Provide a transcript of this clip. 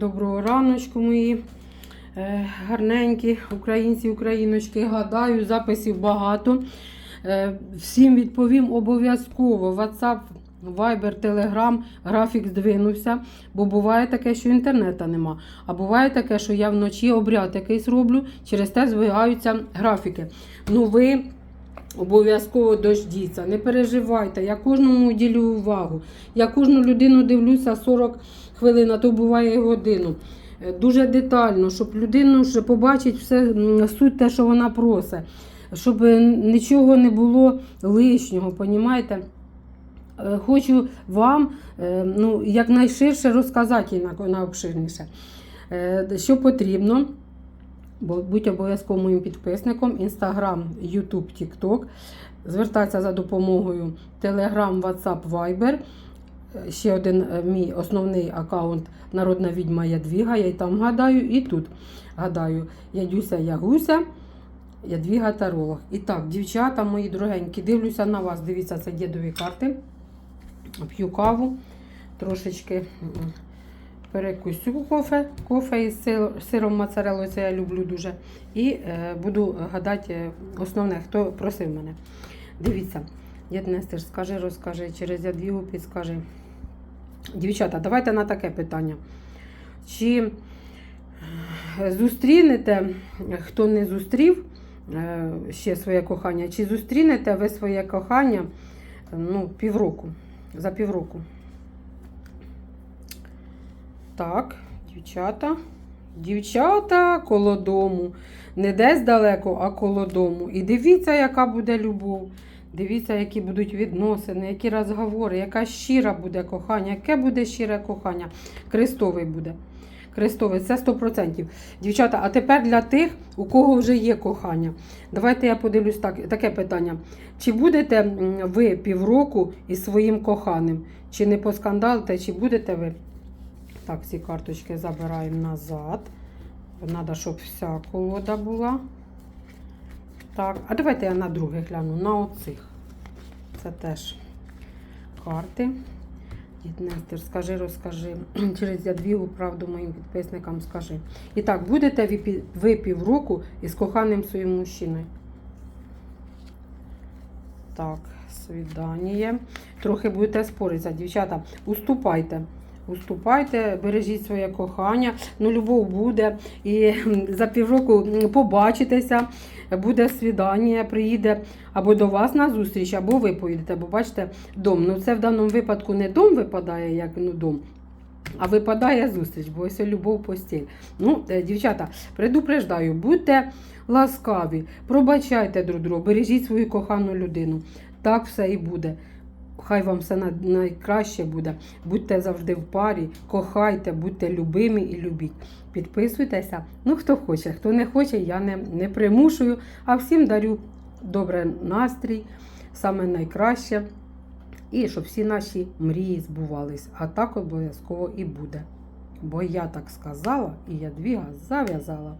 Доброго раночку, мої е, гарненькі українці, україночки. Гадаю, записів багато. Е, всім відповім обов'язково. WhatsApp, Viber, Telegram, графік здвинувся, бо буває таке, що інтернету нема. А буває таке, що я вночі обряд якийсь роблю, через те збігаються графіки. Ну ви обов'язково дождіться, не переживайте, я кожному ділю увагу. Я кожну людину дивлюся 40 хвилин, а то буває і годину. Е, Дуже детально, щоб людину ж побачить все суть те, що вона просить, щоб е, нічого не було лишнього, понімаєте? Е, Хочу вам ну, якнайширше розказати найобширніше, що потрібно. Будь обов'язково моїм підписником, Інстаграм, Ютуб, Тікток. Звертатися за допомогою Telegram, WhatsApp, Viber. Ще один е, мій основний аккаунт Народна відьма Ядвіга. Я й там гадаю, і тут гадаю. Ядюся Ягуся, Ядвіга Таролог. І так, дівчата мої дорогенькі, дивлюся на вас. Дивіться, це дідові карти. П'ю каву трошечки. Перекусю кофе, кофе із сиром моцареллою, це я люблю дуже. І е, буду гадати е, основне, хто просив мене. Дивіться, дід Нестер, скажи, розкажи, через ядвігу підскажи. Дівчата, давайте на таке питання. Чи е, зустрінете, хто не зустрів е, ще своє кохання, чи зустрінете ви своє кохання ну, півроку, за півроку? Так, дівчата. Дівчата коло дому. Не десь далеко, а коло дому. І дивіться, яка буде любов. Дивіться, які будуть відносини, які розговори, яка щира буде кохання, яке буде щире кохання. Крестовий буде. Крестовий, це 100%. Дівчата, а тепер для тих, у кого вже є кохання. Давайте я подивлюсь так, таке питання. Чи будете ви півроку із своїм коханим? Чи не поскандалите, чи будете ви? Так, ці карточки забираємо назад. Треба, щоб вся колода була. Так, а давайте я на друге гляну, на оцих. Це теж карти. Дід Нестер, скажи, розкажи. Через ядвігу правду моїм підписникам скажи. І так, будете ви півроку із коханим своїм мужчиною? Так, свідання. Трохи будете споритися, дівчата. Уступайте. Уступайте, бережіть своє кохання. Ну, любов буде. І за півроку побачитеся, буде свідання, приїде або до вас на зустріч, або ви поїдете. Бо бачите, дом. Ну, це в даному випадку не дом випадає, як ну, дом. А випадає зустріч, бо ось любов постіль. Ну, е, дівчата, предупреждаю, будьте ласкаві, пробачайте друг друга, бережіть свою кохану людину. Так все і буде. Хай вам все найкраще буде. Будьте завжди в парі, кохайте, будьте любимі і любіть. Підписуйтеся. Ну, хто хоче, хто не хоче, я не, не примушую. А всім дарю добрий настрій, саме найкраще. І щоб всі наші мрії збувались. А так обов'язково і буде. Бо я так сказала, і я двіга зав'язала.